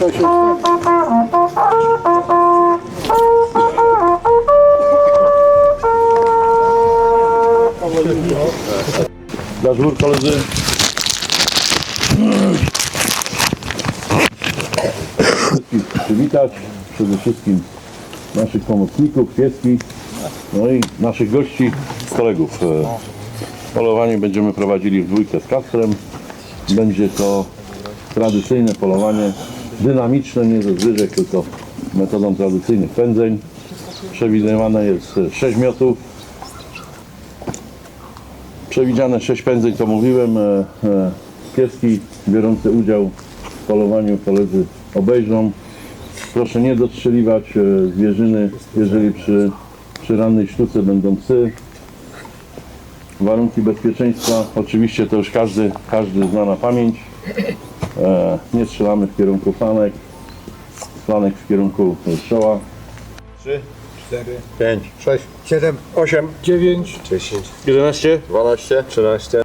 trzeba się. Dla dwór koledzy. Wszystkich przywitać. Przede wszystkim naszych pomocników, pieski, no i naszych gości, kolegów. E, Polowanie będziemy prowadzili w dwójkę z Kasprem. Będzie to tradycyjne polowanie, dynamiczne, nie ze zwyżek, tylko metodą tradycyjnych pędzeń. Przewidywane jest 6 miotów, Przewidziane 6 pędzeń, to mówiłem. E, e, pieski biorące udział w polowaniu koledzy obejrzą. Proszę nie dostrzeliwać e, zwierzyny, jeżeli przy, przy rannej sztuce będą psy. Warunki bezpieczeństwa, oczywiście to już każdy, każdy zna na pamięć. E, nie strzelamy w kierunku flanek, flanek w kierunku czoła. 3, 4, 5, 6, 7, 8, 9, 10, 11. 12, 13.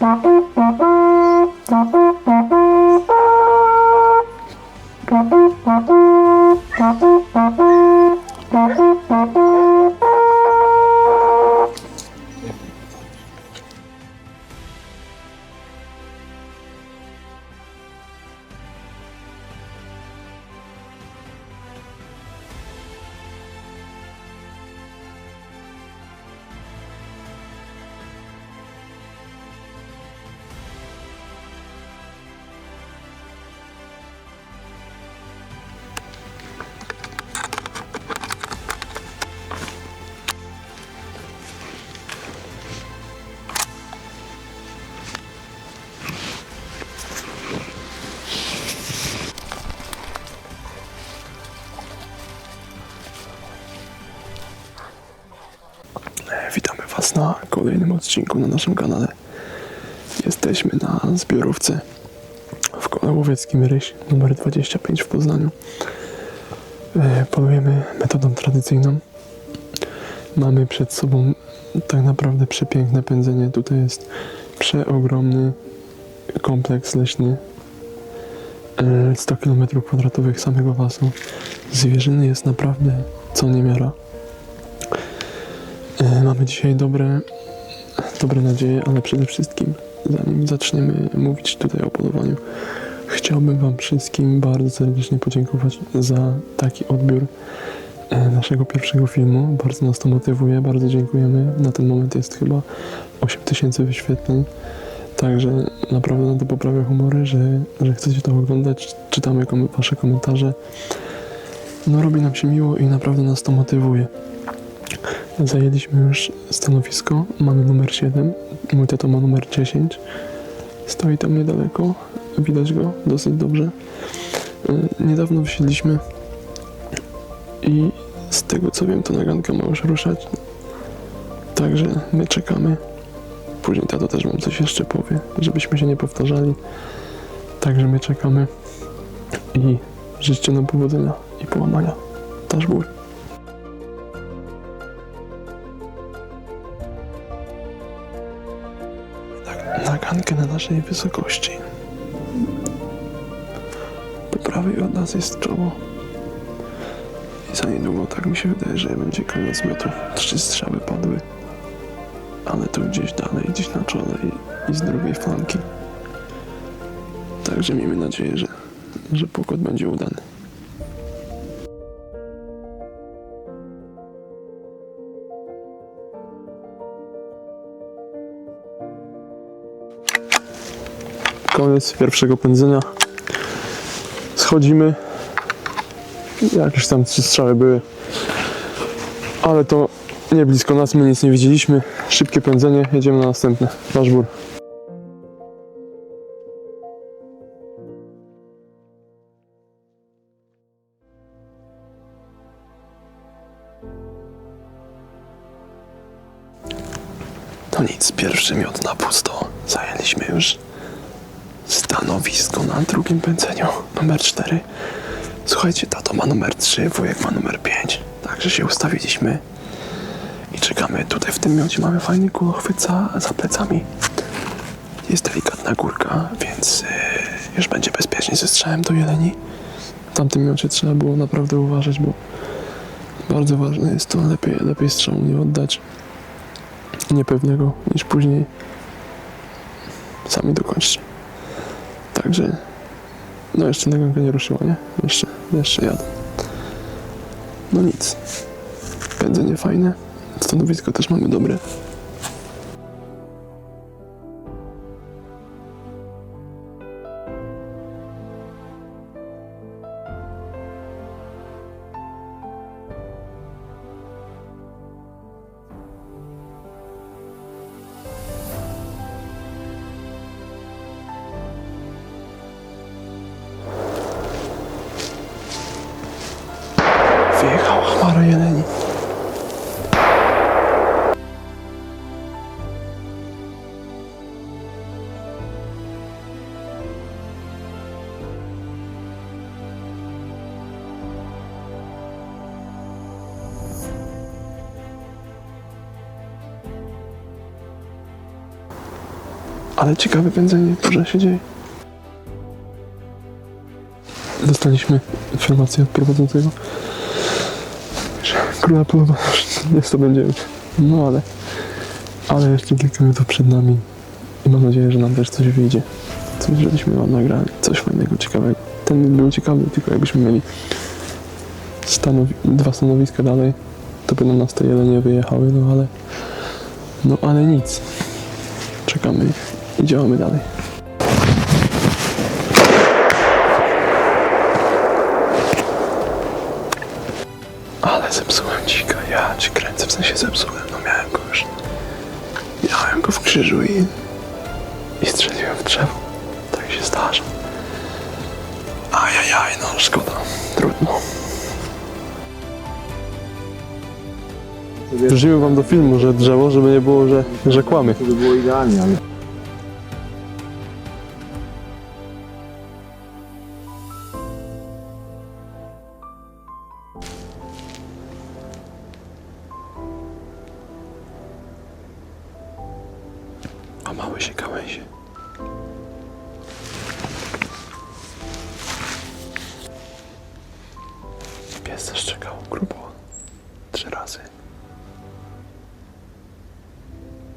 Thank you. Na kolejnym odcinku na naszym kanale. Jesteśmy na zbiorówce w kole łowieckim Ryś numer 25 w Poznaniu. E, Polujemy metodą tradycyjną. Mamy przed sobą tak naprawdę przepiękne pędzenie. Tutaj jest przeogromny kompleks leśny. E, 100 km2 samego lasu. Zwierzyny jest naprawdę co niemiara. Mamy dzisiaj dobre, dobre nadzieje, ale przede wszystkim, zanim zaczniemy mówić tutaj o polowaniu, chciałbym Wam wszystkim bardzo serdecznie podziękować za taki odbiór e, naszego pierwszego filmu. Bardzo nas to motywuje, bardzo dziękujemy. Na ten moment jest chyba 8000 wyświetleń. Także naprawdę na to poprawia humory, że, że chcecie to oglądać, czytamy kom- Wasze komentarze. No robi nam się miło i naprawdę nas to motywuje. Zajęliśmy już stanowisko, mamy numer 7, mój tato ma numer 10. Stoi tam niedaleko, widać go dosyć dobrze. E, Niedawno wysiedliśmy i z tego co wiem to naganka ma już ruszać. Także my czekamy. Później tato też wam coś jeszcze powie, żebyśmy się nie powtarzali. Także my czekamy i życzę nam powodzenia i połamania. Taż ból. Nagankę na naszej wysokości. Po prawej od nas jest czoło. I za niedługo, tak mi się wydaje, że będzie koniec miotu. Trzy strzały padły. Ale tu gdzieś dalej, gdzieś na czole i, i z drugiej flanki. Także miejmy nadzieję, że, że pokład będzie udany. Koniec pierwszego pędzenia. Schodzimy. Jakieś tam trzy strzały były. Ale to nie blisko nas, my nic nie widzieliśmy. Szybkie pędzenie, jedziemy na następne. Daszbór. To nic, pierwszy miód na pusto. Zajęliśmy już stanowisko na drugim pędzeniu, numer 4. Słuchajcie, tato ma numer 3, wujek ma numer 5. Także się ustawiliśmy i czekamy. Tutaj w tym miocie mamy fajny kulochwyt za, za plecami. Jest delikatna górka, więc yy, już będzie bezpiecznie ze strzałem do jeleni. W tamtym miocie trzeba było naprawdę uważać, bo bardzo ważne jest to, lepiej, lepiej strzału nie oddać niepewnego niż później sami dokończcie. Także no jeszcze nagonka nie ruszyła, nie? Jeszcze, jeszcze jadę. No nic. Pędzenie fajne. Stanowisko też mamy dobre. Chmara jeleni. Ale ciekawe pędzenie, dużo się dzieje. Dostaliśmy informację od prowadzącego, że króla polowa jest to będzie. No ale, ale jeszcze kilka minut przed nami i mam nadzieję, że nam też coś wyjdzie. Coś, żebyśmy wam nagrali, coś fajnego, ciekawego. Ten był ciekawy, tylko jakbyśmy mieli stanowi- dwa stanowiska dalej, to by na nas te jelenie wyjechały, no ale, no ale nic. Czekamy i działamy dalej. Ale zepsułem dzika, ja ci kręcę, w sensie zepsułem, no miałem go już. Miałem go w krzyżu i, i strzeliłem w drzewo. Tak się zdarza. Ajajaj, no szkoda, trudno. Wrzuciłem wam do filmu, że drzewo, żeby nie było, że, że kłamie. To by było idealnie, ale... Pies zaszczekał grubo trzy razy.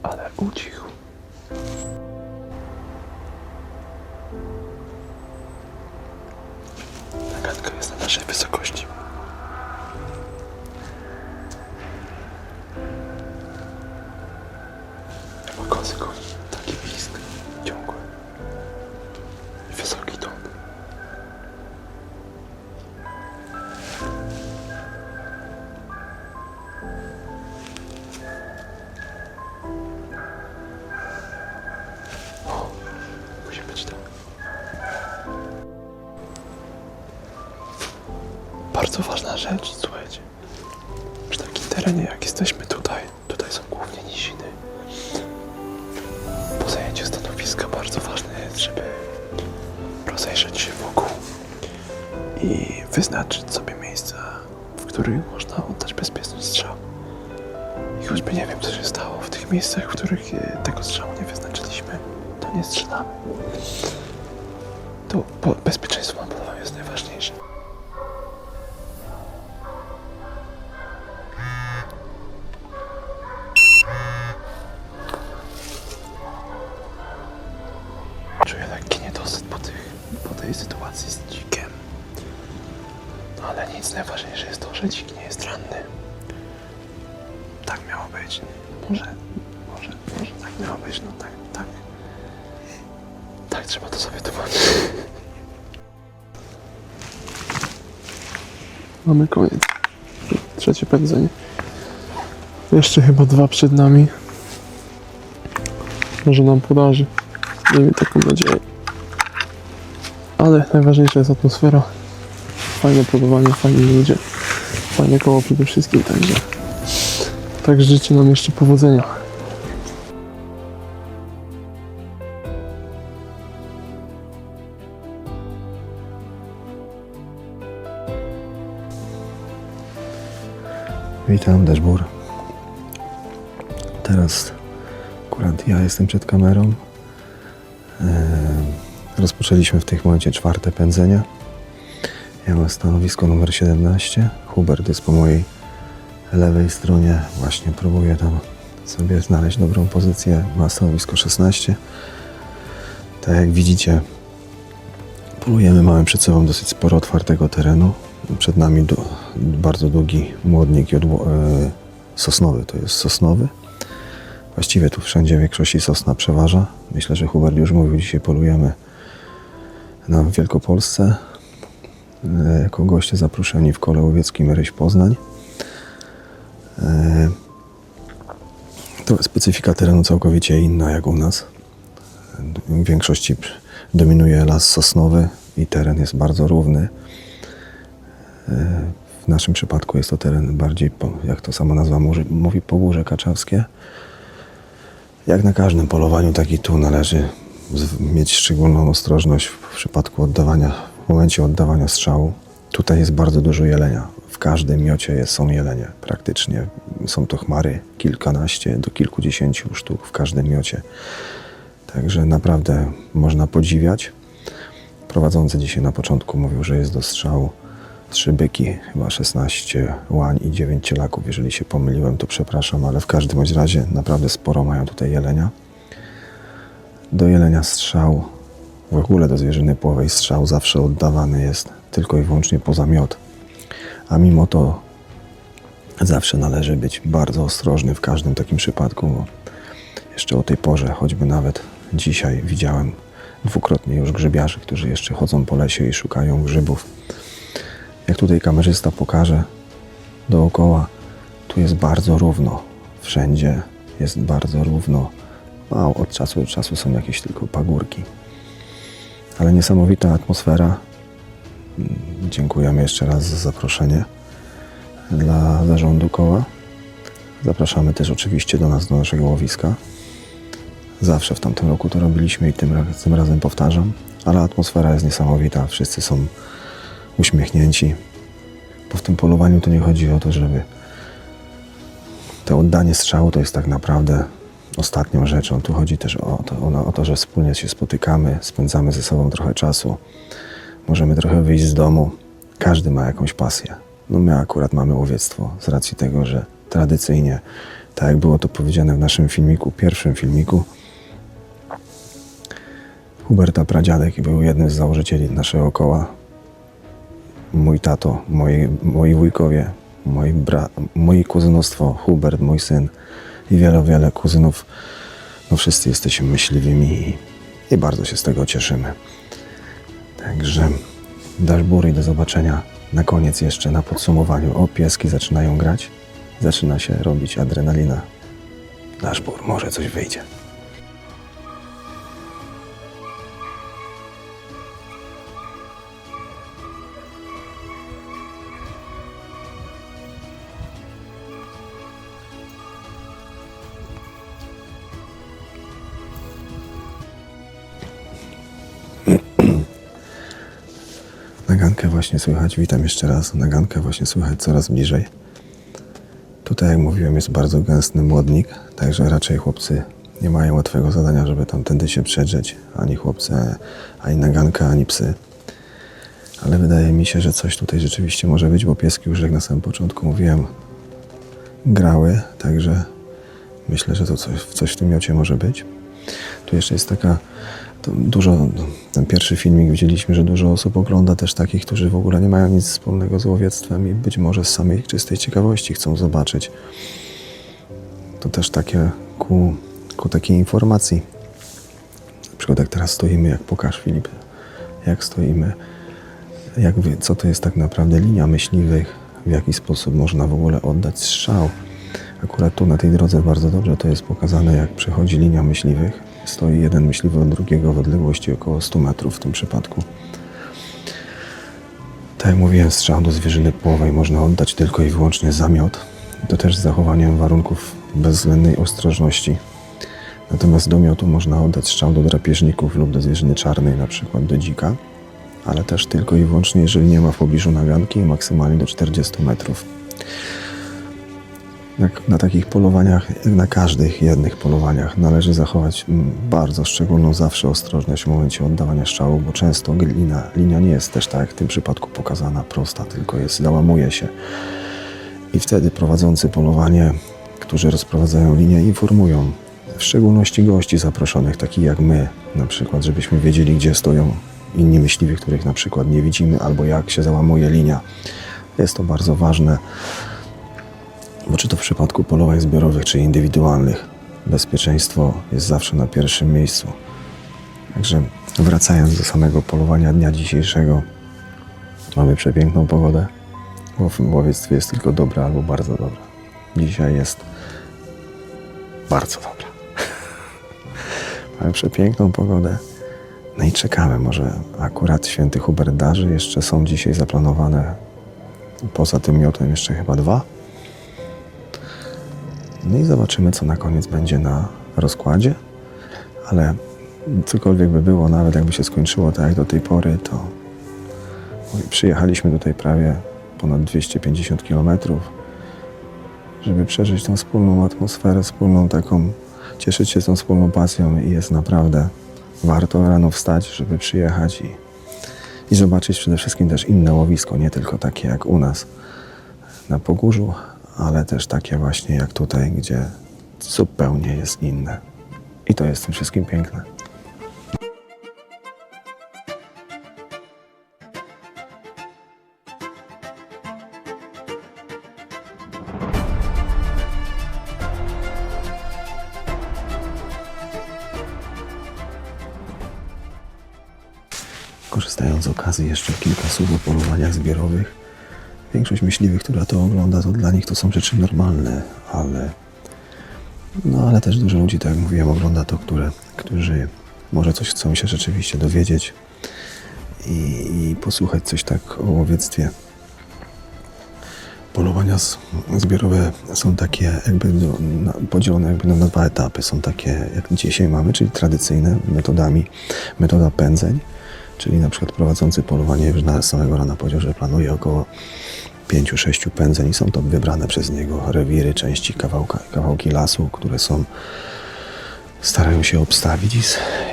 Ale ucichł. Nagadka jest na naszej wysokości. I wyznaczyć sobie miejsca, w których można oddać bezpieczny strzał. I choćby nie wiem, co się stało w tych miejscach, w których e, Trzecie pędzenie. Jeszcze chyba dwa przed nami. Może nam podarzy. Miejmy taką nadzieję. Ale najważniejsza jest atmosfera. Fajne polowanie, fajni ludzie. Fajne koło przede wszystkim, także. Tak życzę nam jeszcze powodzenia. Witam, Deszbur. Teraz akurat ja jestem przed kamerą. Eee, rozpoczęliśmy w tym momencie czwarte pędzenie. Ja mam stanowisko numer 17. Hubert jest po mojej lewej stronie. Właśnie próbuję tam sobie znaleźć dobrą pozycję. Ma stanowisko 16. Tak jak widzicie, polujemy. Mamy przed sobą dosyć sporo otwartego terenu. Przed nami bardzo długi młodnik jodło- e, sosnowy. To jest sosnowy. Właściwie tu wszędzie w większości sosna przeważa. Myślę, że Hubert już mówił, dzisiaj polujemy na Wielkopolsce. E, Jako goście zaproszeni w kole łowieckim Ryś Poznań. E, To specyfika terenu całkowicie inna jak u nas. W większości dominuje las sosnowy i teren jest bardzo równy. W naszym przypadku jest to teren bardziej, jak to sama nazwa mówi, Pogórze Kaczawskie. Jak na każdym polowaniu, tak i tu należy mieć szczególną ostrożność w przypadku oddawania, w momencie oddawania strzału. Tutaj jest bardzo dużo jelenia. W każdym miocie są jelenie praktycznie. Są to chmary, kilkanaście do kilkudziesięciu sztuk w każdym miocie. Także naprawdę można podziwiać. Prowadzący dzisiaj na początku mówił, że jest do strzału trzy byki, chyba 16 łań i 9 cielaków. Jeżeli się pomyliłem, to przepraszam, ale w każdym razie naprawdę sporo mają tutaj jelenia. Do jelenia strzał, w ogóle do zwierzyny płowej strzał zawsze oddawany jest tylko i wyłącznie poza miot. A mimo to zawsze należy być bardzo ostrożny w każdym takim przypadku, bo jeszcze o tej porze, choćby nawet dzisiaj widziałem dwukrotnie już grzybiarzy, którzy jeszcze chodzą po lesie i szukają grzybów. Jak tutaj kamerzysta pokaże dookoła, tu jest bardzo równo. Wszędzie jest bardzo równo. A od czasu do czasu są jakieś tylko pagórki. Ale niesamowita atmosfera. Dziękujemy jeszcze raz za zaproszenie dla zarządu koła. Zapraszamy też oczywiście do nas, do naszego łowiska. Zawsze w tamtym roku to robiliśmy i tym, tym razem powtarzam, ale atmosfera jest niesamowita. Wszyscy są uśmiechnięci. Bo w tym polowaniu to nie chodzi o to, żeby to oddanie strzału to jest tak naprawdę ostatnią rzeczą. Tu chodzi też o to, o, o to, że wspólnie się spotykamy, spędzamy ze sobą trochę czasu, możemy trochę wyjść z domu. Każdy ma jakąś pasję. No my akurat mamy łowiectwo z racji tego, że tradycyjnie, tak jak było to powiedziane w naszym filmiku, pierwszym filmiku, Huberta Pradziadek był jednym z założycieli naszego koła. Mój tato, moi, moi wujkowie, moi, bra, moi kuzynostwo, Hubert, mój syn i wiele, wiele kuzynów. No wszyscy jesteśmy myśliwymi i, i bardzo się z tego cieszymy. Także daszbury i do zobaczenia na koniec jeszcze na podsumowaniu. O, pieski zaczynają grać. Zaczyna się robić adrenalina. Daszbur, może coś wyjdzie. Właśnie słychać. Witam jeszcze raz. Nagankę właśnie słychać coraz bliżej. Tutaj, jak mówiłem, jest bardzo gęstny młodnik, także raczej chłopcy nie mają łatwego zadania, żeby tamtędy się przedrzeć. Ani chłopcy, ani naganka, ani psy. Ale wydaje mi się, że coś tutaj rzeczywiście może być, bo pieski już jak na samym początku mówiłem, grały, także myślę, że to coś, coś w tym miocie może być. Tu jeszcze jest taka to dużo, ten pierwszy filmik widzieliśmy, że dużo osób ogląda też takich, którzy w ogóle nie mają nic wspólnego z łowiectwem i być może z samej czystej ciekawości chcą zobaczyć. To też takie ku, ku takiej informacji. Na przykład jak teraz stoimy, jak pokaż Filip, jak stoimy, jak co to jest tak naprawdę linia myśliwych, w jaki sposób można w ogóle oddać strzał. Akurat tu na tej drodze bardzo dobrze to jest pokazane, jak przechodzi linia myśliwych. Stoi jeden myśliwy od drugiego w odległości około 100 metrów w tym przypadku. Tak jak mówiłem, strzał do zwierzyny płowej można oddać tylko i wyłącznie zamiot. To też z zachowaniem warunków bezwzględnej ostrożności. Natomiast do miotu można oddać strzał do drapieżników lub do zwierzyny czarnej, na przykład do dzika, ale też tylko i wyłącznie, jeżeli nie ma w pobliżu naganki maksymalnie do 40 metrów. Jak na takich polowaniach, jak na każdych jednych polowaniach, należy zachować bardzo szczególną zawsze ostrożność w momencie oddawania strzału, bo często glina, linia nie jest też tak jak w tym przypadku pokazana prosta, tylko jest, załamuje się. I wtedy prowadzący polowanie, którzy rozprowadzają linię, informują w szczególności gości zaproszonych, takich jak my, na przykład, żebyśmy wiedzieli, gdzie stoją inni myśliwi, których na przykład nie widzimy, albo jak się załamuje linia. Jest to bardzo ważne, bo czy to w przypadku polowań zbiorowych, czy indywidualnych, bezpieczeństwo jest zawsze na pierwszym miejscu. Także wracając do samego polowania dnia dzisiejszego, mamy przepiękną pogodę. W łowiectwie jest tylko dobra albo bardzo dobra. Dzisiaj jest bardzo dobra. Mamy przepiękną pogodę. No i czekamy. Może akurat święty Hubert darzy. Jeszcze są dzisiaj zaplanowane poza tym miotem jeszcze chyba dwa. No i zobaczymy, co na koniec będzie na rozkładzie. Ale cokolwiek by było, nawet jakby się skończyło tak jak do tej pory, to przyjechaliśmy tutaj prawie ponad 250 km, żeby przeżyć tą wspólną atmosferę, wspólną taką, cieszyć się tą wspólną pasją i jest naprawdę warto rano wstać, żeby przyjechać i, i zobaczyć przede wszystkim też inne łowisko, nie tylko takie jak u nas na Pogórzu, ale też takie właśnie jak tutaj, gdzie zupełnie jest inne. I to jest w tym wszystkim piękne. Korzystając z okazji jeszcze kilka słów o polowaniach zbiorowych. Większość myśliwych, która to ogląda, to dla nich to są rzeczy normalne, ale no ale też dużo ludzi, tak jak mówiłem, ogląda to, które, którzy może coś chcą się rzeczywiście dowiedzieć i, i posłuchać coś tak o łowiectwie. Polowania zbiorowe są takie jakby do, na, podzielone jakby na dwa etapy. Są takie, jak dzisiaj mamy, czyli tradycyjne metodami, metoda pędzeń, czyli na przykład prowadzący polowanie już na samego rana powiedział, że planuje około pięciu, sześciu pędzeń i są to wybrane przez niego rewiry, części kawałka, kawałki lasu, które są starają się obstawić i,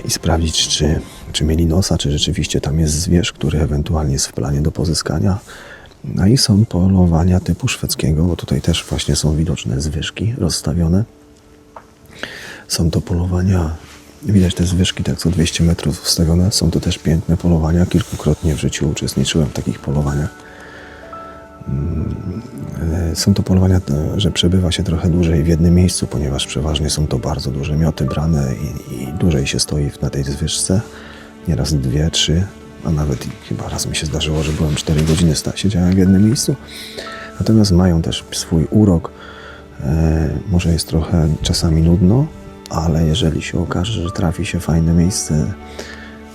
i sprawdzić, czy, czy mieli nosa, czy rzeczywiście tam jest zwierz, który ewentualnie jest w planie do pozyskania. No i są polowania typu szwedzkiego, bo tutaj też właśnie są widoczne zwyżki rozstawione. Są to polowania, widać te zwyżki tak co 200 metrów wstawione. Są to też piękne polowania. Kilkukrotnie w życiu uczestniczyłem w takich polowaniach. E, Są to polowania, e, że przebywa się trochę dłużej w jednym miejscu, ponieważ przeważnie są to bardzo duże mioty brane i, i dłużej się stoi na tej zwyżce. Nieraz dwie, trzy, a nawet chyba raz mi się zdarzyło, że byłem 4 godziny siedziałem w jednym miejscu. Natomiast mają też swój urok. E, może jest trochę czasami nudno, ale jeżeli się okaże, że trafi się fajne miejsce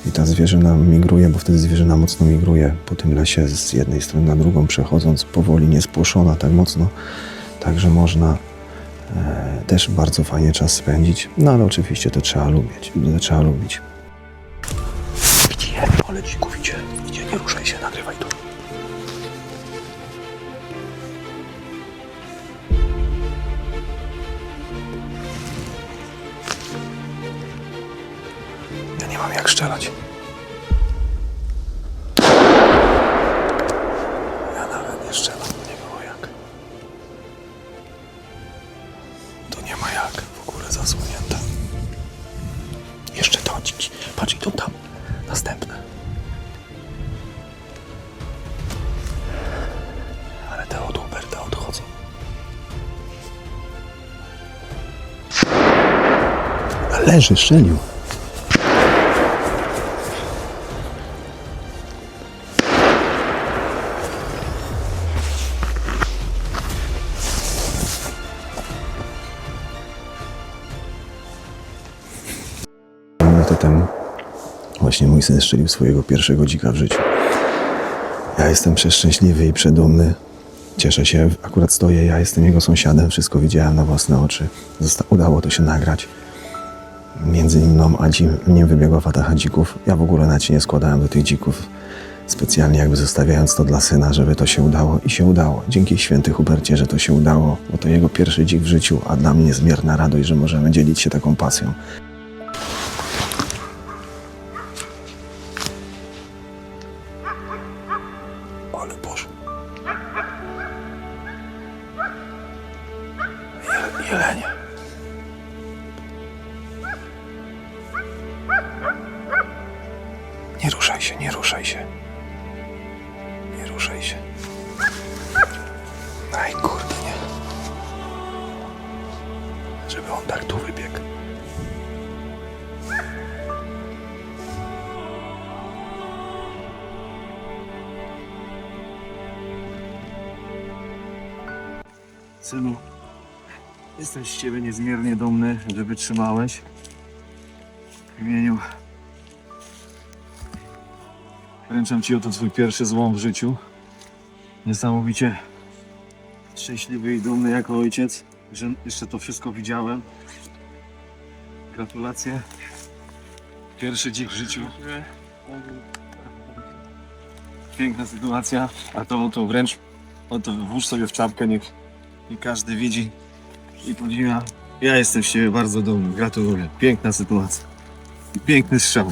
i ta zwierzyna migruje, bo wtedy zwierzyna mocno migruje po tym lesie z jednej strony na drugą, przechodząc powoli, niespłoszona tak mocno, także można e, też bardzo fajnie czas spędzić. No ale oczywiście to trzeba lubić, to trzeba lubić. Gdzie? Ale strzelać. Ja nawet nie strzelam, bo nie było jak. To nie ma jak, w ogóle zasłonięte. Jeszcze to, patrz idą tam, następne. Ale te od Huberta odchodzą. Leży, strzelił. Syn strzelił swojego pierwszego dzika w życiu. Ja jestem przeszczęśliwy i przedumny. Cieszę się, akurat stoję, ja jestem jego sąsiadem, wszystko widziałem na własne oczy. Zosta- udało to się nagrać. Między mną a nim wybiegła fataha dzików. Ja w ogóle się nie składałem do tych dzików. specjalnie jakby zostawiając to dla syna, żeby to się udało i się udało. Dzięki święty Hubercie, że to się udało, bo to jego pierwszy dzik w życiu, a dla mnie niezmierna radość, że możemy dzielić się taką pasją. Wytrzymałeś. W imieniu wręczam Ci oto Twój pierwszy złom w życiu. Niesamowicie szczęśliwy i dumny jako ojciec, że jeszcze to wszystko widziałem. Gratulacje. Pierwszy dzik w życiu. Piękna sytuacja, a to, to wręcz oto włóż sobie w czapkę, niech i każdy widzi i podziwia. Ja jestem z Ciebie bardzo dumny. Gratuluję. Piękna sytuacja. Piękny strzał.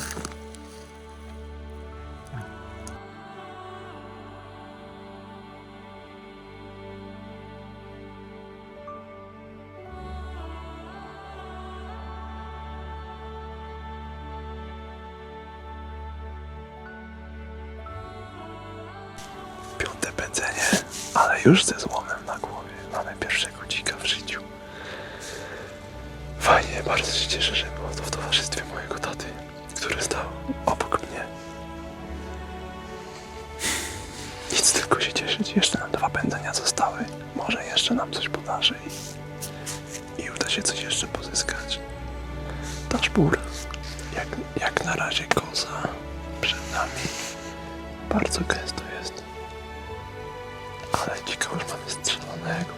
Piąte pędzenie, ale już ze Fajnie, bardzo się cieszę, że było to w towarzystwie mojego taty, który stał obok mnie. Nic tylko się cieszyć. Jeszcze nam dwa pędzenia zostały. Może jeszcze nam coś podarzy i, i uda się coś jeszcze pozyskać. Daszbur, jak, jak na razie koza przed nami. Bardzo gęsto jest. Ale dzika już mamy strzelonego,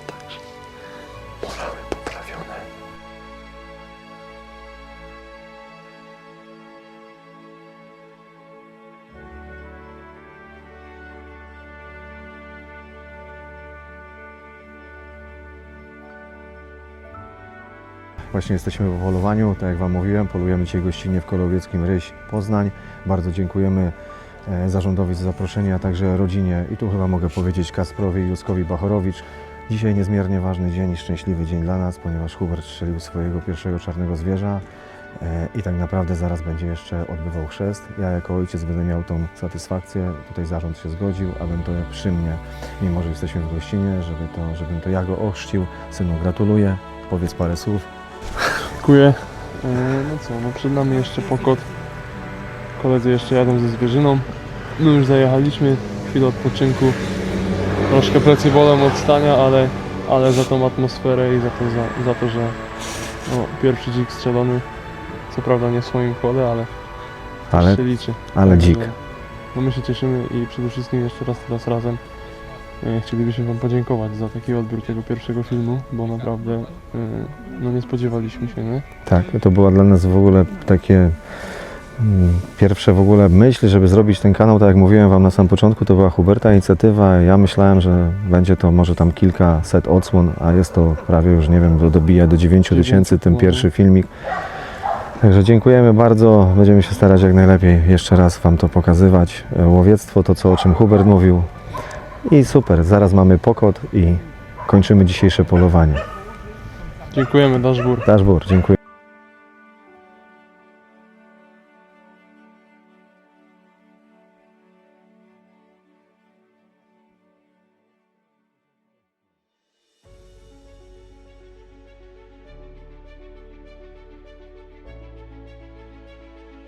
Właśnie jesteśmy w polowaniu, tak jak Wam mówiłem, polujemy dzisiaj gościnnie w Kolowieckim Ryś Poznań. Bardzo dziękujemy e, zarządowi za zaproszenie, a także rodzinie i tu chyba mogę powiedzieć Kasprowi i Józkowi Bachorowicz. Dzisiaj niezmiernie ważny dzień i szczęśliwy dzień dla nas, ponieważ Hubert strzelił swojego pierwszego czarnego zwierza e, i tak naprawdę zaraz będzie jeszcze odbywał chrzest. Ja jako ojciec będę miał tą satysfakcję, tutaj zarząd się zgodził, a będę przy mnie, mimo że jesteśmy w gościnie, żeby to, żebym to ja go ochrzcił. Synu, gratuluję, powiedz parę słów. Dziękuję. E, No co, no przed nami jeszcze pokot. Koledzy jeszcze jadą ze zwierzyną. My już zajechaliśmy, chwilę odpoczynku. Troszkę plecy bolą od stania, ale, ale za tą atmosferę i za to, za, za to że no, pierwszy dzik strzelony. Co prawda nie w swoim kole, ale, Ale, się liczy. ale dzik. No my się cieszymy i przede wszystkim jeszcze raz teraz razem chcielibyśmy Wam podziękować za taki odbiór tego pierwszego filmu, bo naprawdę e, no nie spodziewaliśmy się, nie? Tak, to była dla nas w ogóle takie mm, pierwsze w ogóle myśl, żeby zrobić ten kanał, tak jak mówiłem Wam na samym początku, to była Huberta inicjatywa. Ja myślałem, że będzie to może tam kilkaset odsłon, a jest to prawie już, nie wiem, do- dobija do 9 tysięcy ten pierwszy filmik. Także dziękujemy bardzo, będziemy się starać jak najlepiej jeszcze raz Wam to pokazywać. E, Łowiectwo, to co o czym Hubert mówił. I super, zaraz mamy pokot i kończymy dzisiejsze polowanie. Dziękujemy, Daszbur. Daszbur, dziękuję.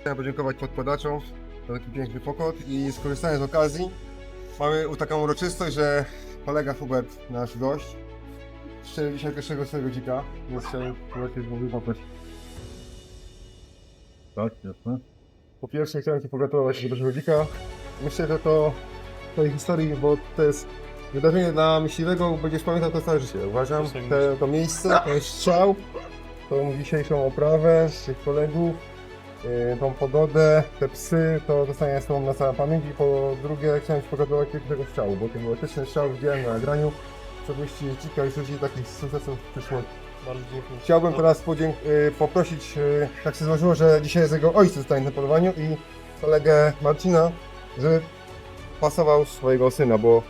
Chciałem podziękować podkładaczom za taki piękny pokład i skorzystając z okazji mamy taką uroczystość, że kolega Hubert, nasz gość, strzelił dzisiaj pierwszego swojego dzika, więc chciałem Hubercie znowu poprosić. Tak, jasne. Po pierwsze chciałem Ci pogratulować do pierwszego dzika. Myślę, że to w twojej historii, bo to jest wydarzenie dla myśliwego, będziesz pamiętał to całe życie. Uważam, te, to miejsce, ten strzał, tą dzisiejszą oprawę, tych kolegów, tą pogodę, te psy, to zostanie z tobą na całą pamięć i po drugie chciałem Ci pogratulować tego strzału, bo to był etyczny strzał, widziałem na nagraniu, dzika i ludzi takich sukcesów przyszło. Bardzo dziękuję. Chciałbym teraz podzięk- y, poprosić, y, tak się złożyło, że dzisiaj jest jego ojciec tutaj na polowaniu i kolegę Marcina, żeby pasował swojego syna, bo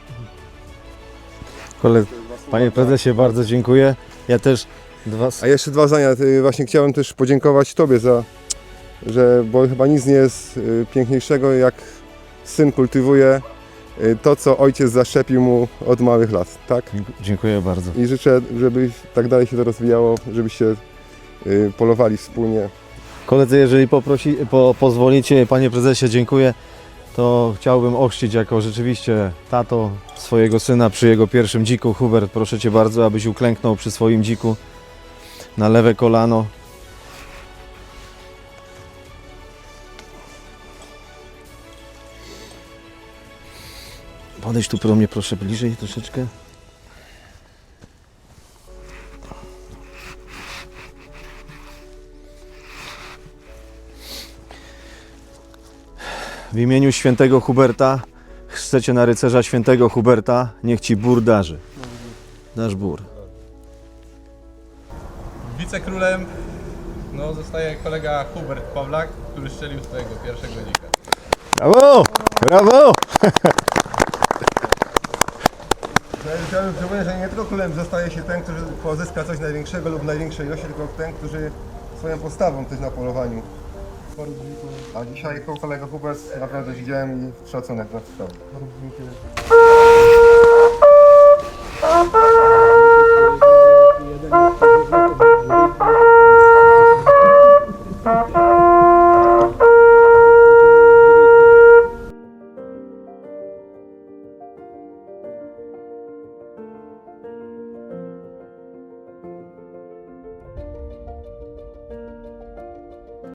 Kole... Panie prezesie, bardzo dziękuję. Ja też dwa... A jeszcze dwa zdania. Y, Właśnie chciałem też podziękować Tobie za, że, bo chyba nic nie jest y, piękniejszego, jak syn kultywuje y, to, co ojciec zaszczepił mu od małych lat, tak? Dziękuję bardzo. I życzę, żeby tak dalej się to rozwijało, żebyście y, polowali wspólnie. Koledzy, jeżeli poprosi, po, pozwolicie, panie prezesie, dziękuję, to chciałbym ochrzcić jako rzeczywiście tato swojego syna przy jego pierwszym dziku. Hubert, proszę cię bardzo, abyś uklęknął przy swoim dziku na lewe kolano. Podejdź tu do mnie proszę bliżej troszeczkę. W imieniu świętego Huberta chcecie na rycerza świętego Huberta, niech ci bór darzy. Dasz bór. Wicekrólem no, zostaje kolega Hubert Pawlak, który strzelił swojego pierwszego dzika. Brawo! Brawo! Chciałbym przypomnieć, że nie tylko królem zostaje się ten, który pozyska coś największego lub największej ilości, tylko ten, który swoją postawą też na polowaniu. A dzisiaj jako kolega Hubert naprawdę widziałem i szacunek za to.